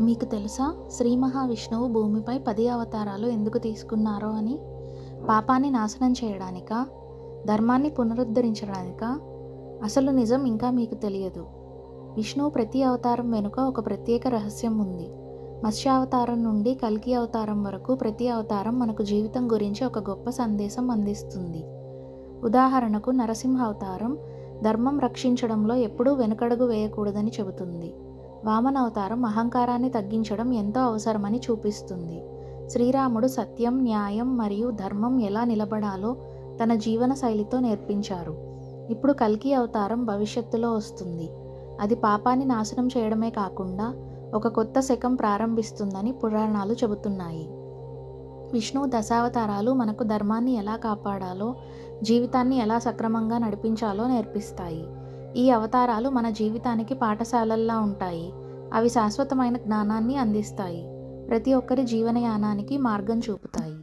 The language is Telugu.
మీకు తెలుసా? శ్రీ మహావిష్ణువు భూమిపై పది అవతారాలు ఎందుకు తీసుకున్నారో అని? పాపాన్ని నాశనం చేయడానికా? ధర్మాన్ని పునరుద్ధరించడానికా? అసలు నిజం ఇంకా మీకు తెలియదు. విష్ణువు ప్రతి అవతారం వెనుక ఒక ప్రత్యేక రహస్యం ఉంది. మత్స్యావతారం నుండి కల్కి అవతారం వరకు ప్రతి అవతారం మనకు జీవితం గురించి ఒక గొప్ప సందేశం అందిస్తుంది. ఉదాహరణకు నరసింహ అవతారం ధర్మం రక్షించడంలో ఎప్పుడూ వెనుకడుగు వేయకూడదని చెబుతుంది. వామన అవతారం అహంకారాన్ని తగ్గించడం ఎంతో అవసరమని చూపిస్తుంది. శ్రీరాముడు సత్యం న్యాయం మరియు ధర్మం ఎలా నిలబడాలో తన జీవన శైలితో నేర్పించారు. ఇప్పుడు కల్కి అవతారం భవిష్యత్తులో వస్తుంది. అది పాపాన్ని నాశనం చేయడమే కాకుండా ఒక కొత్త శకం ప్రారంభిస్తుందని పురాణాలు చెబుతున్నాయి. విష్ణు దశావతారాలు మనకు ధర్మాన్ని ఎలా కాపాడాలో జీవితాన్ని ఎలా సక్రమంగా నడిపించాలో నేర్పిస్తాయి. ఈ అవతారాలు మన జీవితానికి పాఠశాలల్లా ఉంటాయి. అవి శాశ్వతమైన జ్ఞానాన్ని అందిస్తాయి. ప్రతి ఒక్కరి జీవనయానానికి మార్గం చూపుతాయి.